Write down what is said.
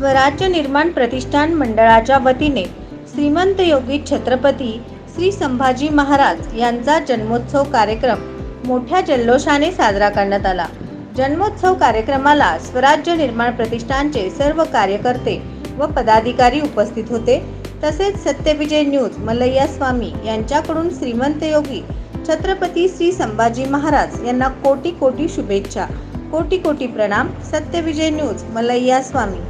स्वराज्य निर्माण प्रतिष्ठान मंडळाच्या वतीने श्रीमंत योगी छत्रपती श्री संभाजी महाराज यांचा जन्मोत्सव कार्यक्रम मोठ्या जल्लोषाने साजरा करण्यात आला. जन्मोत्सव कार्यक्रमाला स्वराज्य निर्माण प्रतिष्ठानचे सर्व कार्यकर्ते व पदाधिकारी उपस्थित होते. तसेच सत्यविजय न्यूज मल्लय्या स्वामी यांच्याकडून श्रीमंत योगी छत्रपती श्री संभाजी महाराज यांना कोटी कोटी शुभेच्छा. कोटी कोटी प्रणाम. Satyavijay news Mallayya Swami.